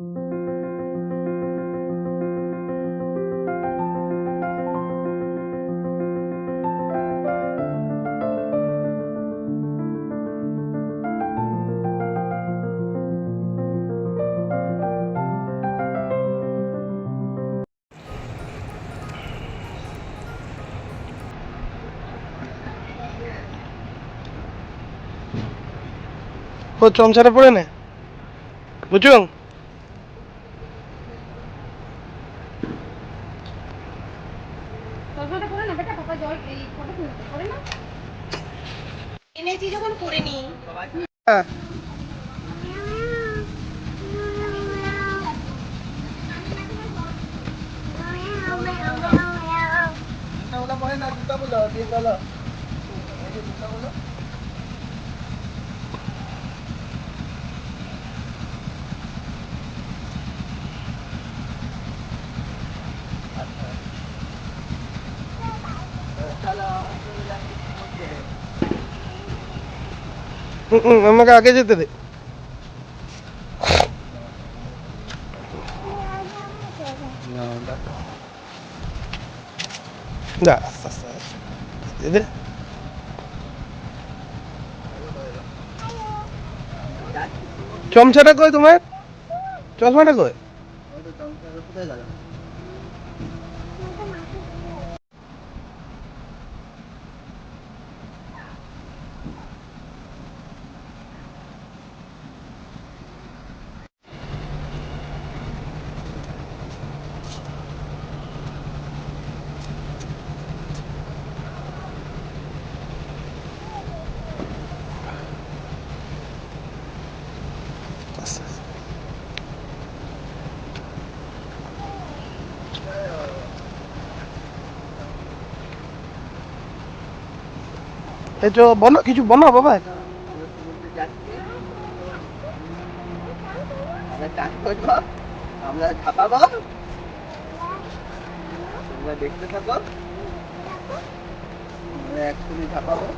ও চমচাটা পড়ে নে বুঝুং চশমাটা পরে না বেটা পাপা জল এই ফটো তুলতে পরে না এনেছি যখন না দুটা হ্যাঁ দিয়ে হুম, আমাকে আগে যেতে দে। চমচাটা কই তোমার? চশমাটা কই? আস্তে তো বলো কিছু বলো বাবা আমরা ছাপাবো তোমরা দেখতে থাকো আমরা একসঙ্গে ছাপাবো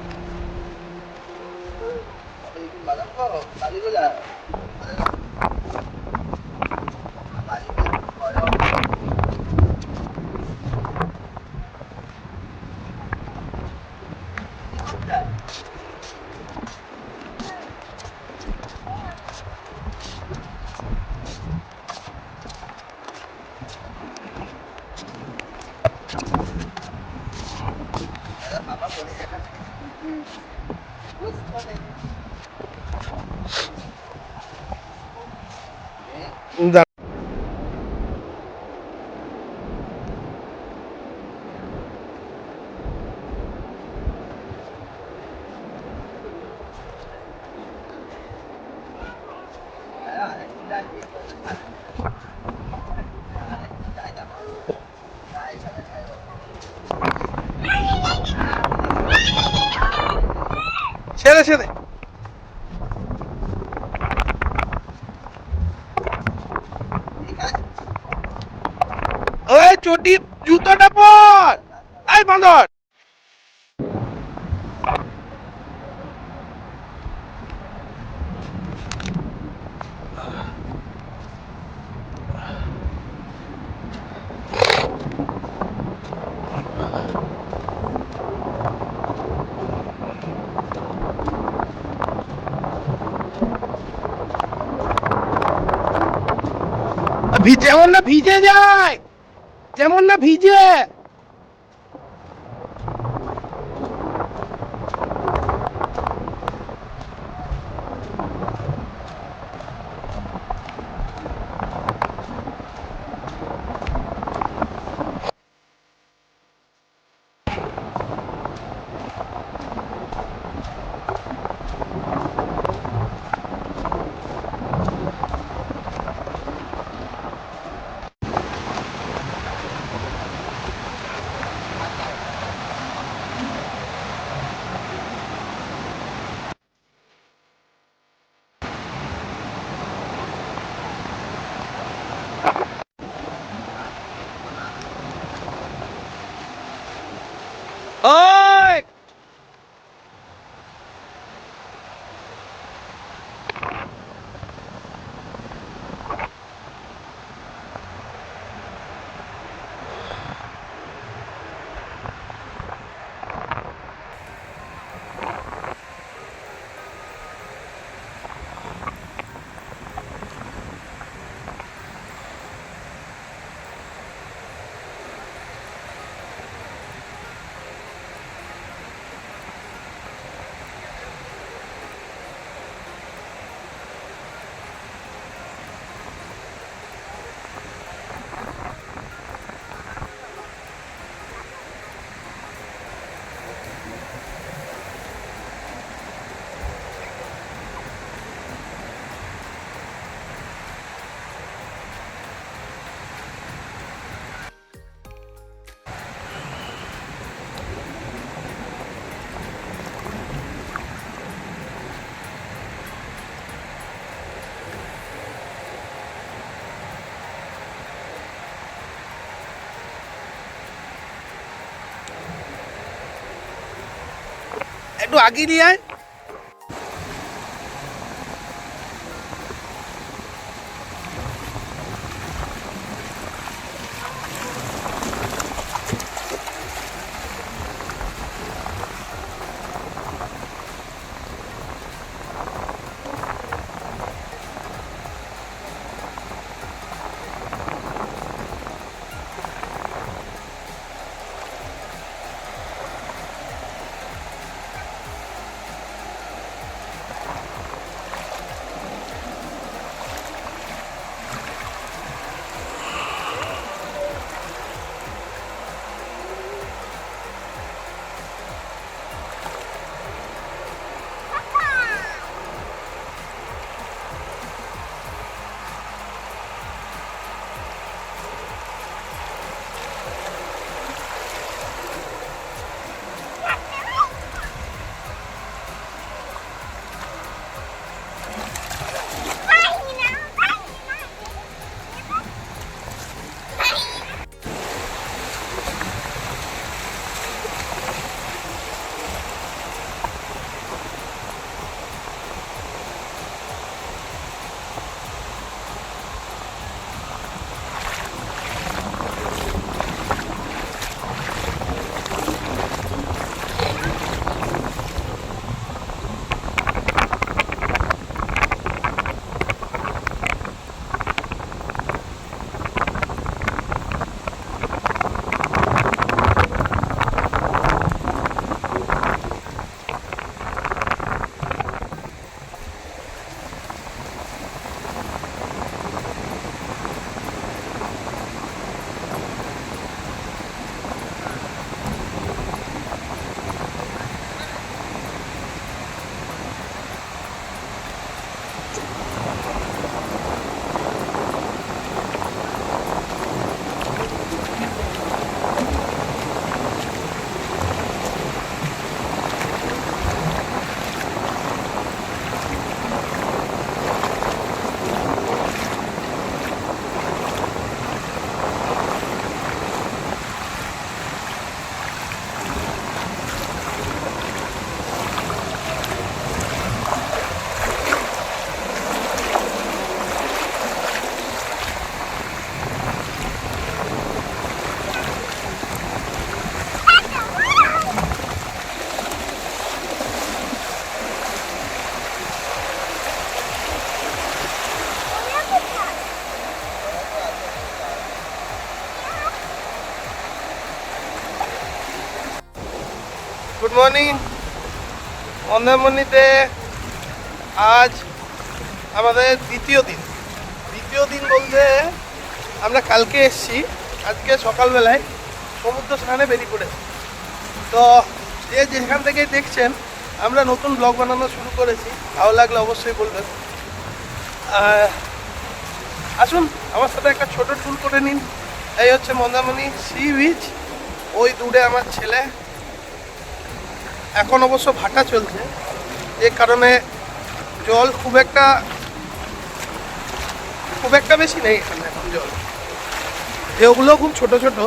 ওই চটি জুতোটা পর। এই বাঁদর। ভি- যেমন না ভিজে যায়। যেমন না ভিজে। একটু আগিয়ে নিয়ে আয়। গুড মর্নিং মন্দারমণিতে আজ আমাদের দ্বিতীয় দিন। দ্বিতীয় দিন বলতে আমরা কালকে এসছি। আজকে সকালবেলায় সমুদ্র স্নানে বেরিয়ে পড়েছি। তো যে যেখান থেকে দেখছেন, আমরা নতুন ব্লগ বানানো শুরু করেছি। ভালো লাগলে অবশ্যই বলবেন। আসুন, আমার সাথে একটা ছোট ট্যুর করে নিন। এই হচ্ছে মন্দারমণি সি বিচ ওই দূরে আমার ছেলে। এখন অবশ্য ভাটা চলছে। যে কারণে জল খুব একটা খুব একটা বেশি নেই এখানে এখন জল। ঢেউগুলো খুব ছোট ছোট।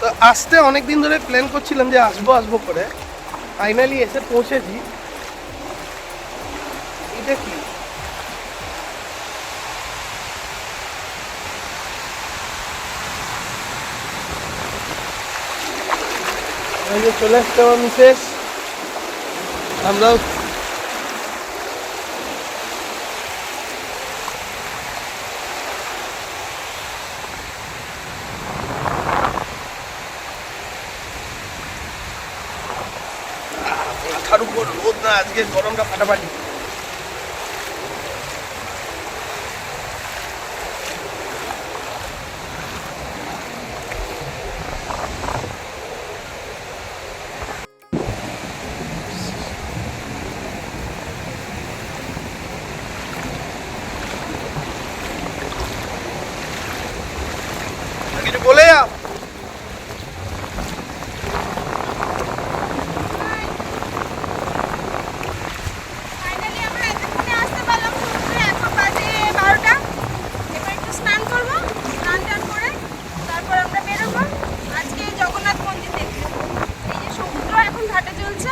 তো আসতে অনেক দিন ধরে প্ল্যান করছিলাম যে আসব আসব করে। ফাইনালি এসে পৌঁছেছি। এটা কি? এই যে চলে আসছে আমার মিসেস। আমরাও মাথার উপর রোদ না আজকে গরমটা ফাটাফাটি কিছু বলে যা ফাইনালি আমরা এতক্ষণে আসতে পারলাম সমুদ্রে এখন বাজে বারোটা এবার একটু স্নান করব স্নান টান করে তারপর আমরা বেরোবো আজকে জগন্নাথ মন্দির দেখতে এই যে সমুদ্র এখন ঘাটে চলছে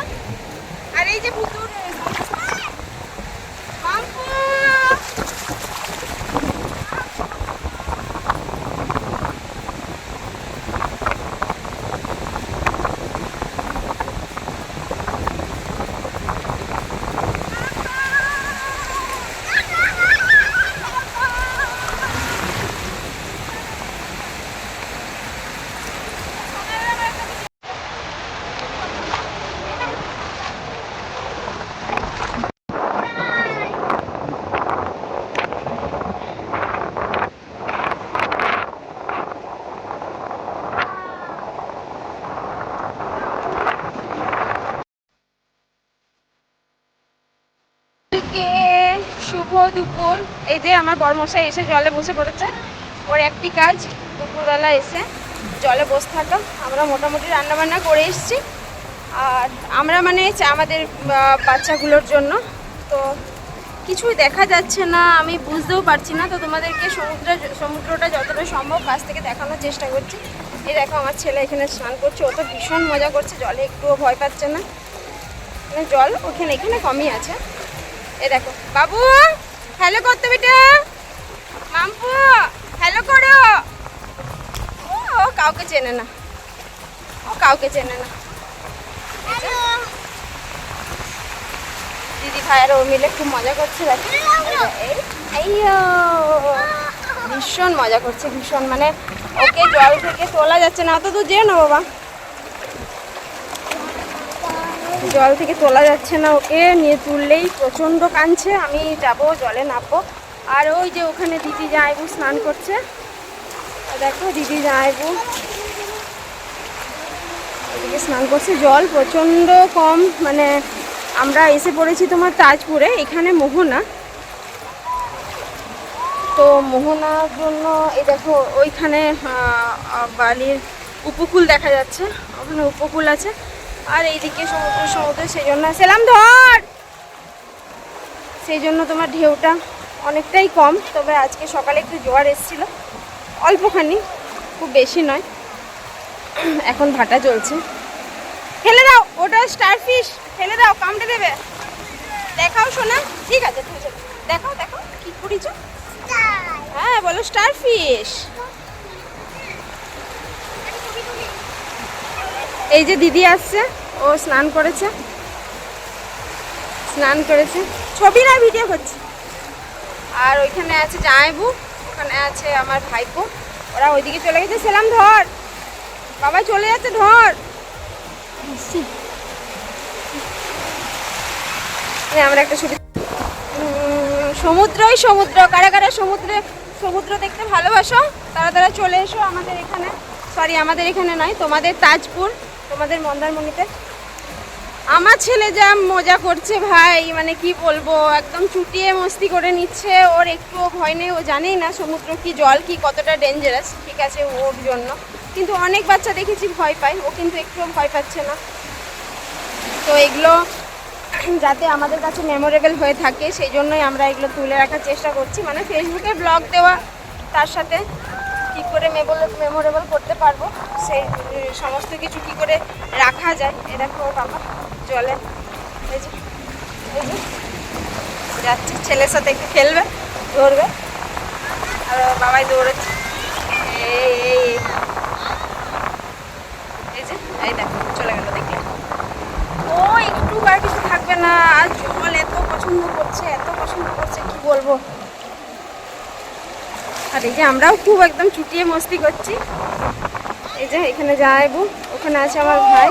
দুপুর এই যে আমার বরমশাই এসে জলে বসে পড়েছে। ওর একটি কাজ, দুপুরবেলা এসে জলে বসে থাকা। আমরা মোটামুটি রান্নাবান্না করে এসেছি। আর আমরা মানে আমাদের বাচ্চাগুলোর জন্য। তো কিছুই দেখা যাচ্ছে না, আমি বুঝতেও পারছি না। তো তোমাদেরকে সমুদ্র, সমুদ্রটা যতটা সম্ভব কাছ থেকে দেখানোর চেষ্টা করছি। এই দেখো আমার ছেলে এখানে স্নান করছে, ও তো ভীষণ মজা করছে। জলে একটুও ভয় পাচ্ছে না। মানে জল ওখানে, এখানে কমই আছে। এ দেখো, বাবু! হ্যালো করতে বেটা মাম্পু হ্যালো করো ও কাউকে চেনে না। ও কাউকে চেনে না। দিদি ভাই আর ও মিলে খুব মজা করছে ভীষণ মজা করছে ভীষণ। মানে ওকে জল থেকে তোলা যাচ্ছে না অত দূর যেও না বাবা। জল থেকে তোলা যাচ্ছে না ওকে, নিয়ে তুললেই প্রচণ্ড কাঁদছে, আমি যাব, জলে নামবো। আর ওই যে ওখানে দিদি যাইবু স্নান করছে। দেখো, দিদি যাইবু ওদিকে স্নান করছে। জল প্রচণ্ড কম মানে আমরা এসে পড়েছি তোমার তাজপুরে, এখানে মোহনা। তো মোহনার জন্য, এই দেখো, ওইখানে বালির উপকূল দেখা যাচ্ছে। ওখানে উপকূল আছে। আর এইদিকে সমুদ্র সমুদ্র সেই জন্য সেলাম ধর! সেই জন্য তোমার ঢেউটা অনেকটাই কম তবে আজকে সকালে একটু জোয়ার এসেছিল। অল্পখানি খুব বেশি নয়। এখন ভাটা চলছে ফেলে দাও ওটা স্টার ফিশ ফেলে দাও কামড়ে দেবে। দেখাও শোনা ঠিক আছে দেখাও দেখাও কি করেছ? হ্যাঁ বলো স্টার ফিশ এই যে দিদি আসছে ও স্নান করেছে। স্নান করেছে। ছবি না ভিডিও করছি। আর ওইখানে আছে জামাইবু ওখানে আছে আমার ভাইপো। ওরা ওইদিকে চলে গেছে। সেলাম ধর। বাবা চলে যাচ্ছে ধর। এই আমরা একটা ছবি সমুদ্রই সমুদ্র। কারা কারা সমুদ্রে সমুদ্র দেখতে ভালোবাসো তারা তারা চলে এসো আমাদের এখানে। সরি আমাদের এখানে নয় তোমাদের তাজপুর। তোমাদের মন্দারমণিতে? আমার ছেলে যা মজা করছে ভাই মানে কি বলব, একদম চুটিয়ে মস্তি করে নিচ্ছে, ওর একটুও ভয় নেই, ও জানেই না সমুদ্র কি জল কি কতটা ডেঞ্জারাস ঠিক আছে, ওর জন্য। কিন্তু অনেক বাচ্চা দেখেছি ভয় পায়, ও কিন্তু একটুও ভয় পাচ্ছে না। তো এগুলো যাতে আমাদের কাছে মেমোরেবল হয়ে থাকে, সেই জন্যই আমরা এগুলো তুলে রাখার চেষ্টা করছি। মানে ফেসবুকে ব্লগ দেওয়া, তার সাথে কী করে মেমোরেবল করতে পারব সেই সমস্ত কিছু কি করে রাখা যায় এটা দেখো বাবা, জলে যাচ্ছে, ছেলের সাথে একটু খেলবে, ধরবে, আর বাবাই দৌড়েছে। এই যে এই দেখো চলে গেল দেখলে ও একটু আর কিছু থাকবে না আর জল এত পছন্দ করছে এত পছন্দ করছে কি বলব আর এই যে আমরাও খুব একদম ছুটিয়ে মস্তি করছি। এই যে এখানে যাইবো, ওখানে আছে আমার ভাই।